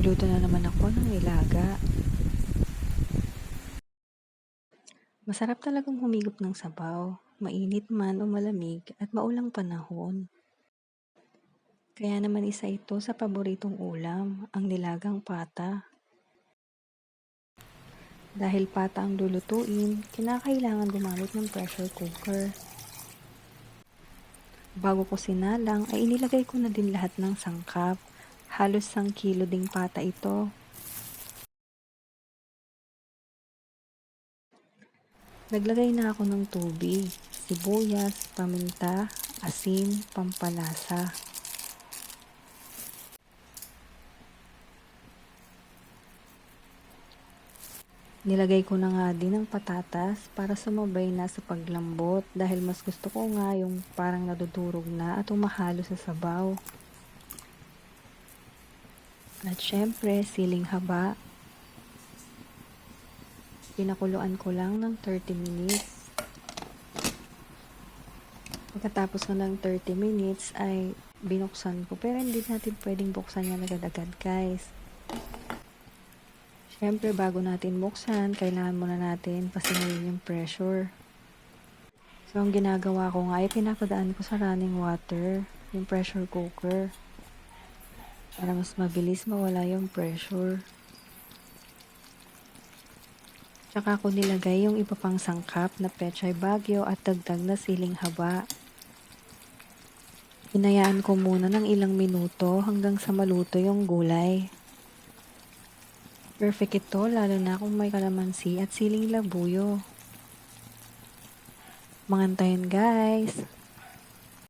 Magluluto na naman ako ng nilaga. Masarap talagang humigop ng sabaw, mainit man o malamig at maulang panahon. Kaya naman isa ito sa paboritong ulam, ang nilagang pata. Dahil pata ang lulutuin, kinakailangan gumamit ng pressure cooker. Bago ko sinalang ay inilagay ko na din lahat ng sangkap. Halos sang kilo ding pata ito. Naglagay na ako ng tubig, sibuyas, paminta, asin, pampalasa. Nilagay ko na nga din ang patatas para sumabay na sa paglambot dahil mas gusto ko nga yung parang nadudurog na at umahalo sa sabaw. At syempre, siling haba. Pinakuluan ko lang ng 30 minutes. Pagkatapos ko ng 30 minutes ay binuksan ko. Pero hindi natin pwedeng buksan yan agad-agad guys. Siyempre, bago natin buksan, kailangan muna natin pasingayin yung pressure. So, ang ginagawa ko nga ay pinapadaan ko sa running water, yung pressure cooker. Para mas mabilis mawala yung pressure. Tsaka ko nilagay yung iba pang sangkap na pechay bagyo at dagdag na siling haba. Hinayaan ko muna ng ilang minuto hanggang sa maluto yung gulay. Perfect ito, lalo na kung may kalamansi at siling labuyo. Mangantayin guys!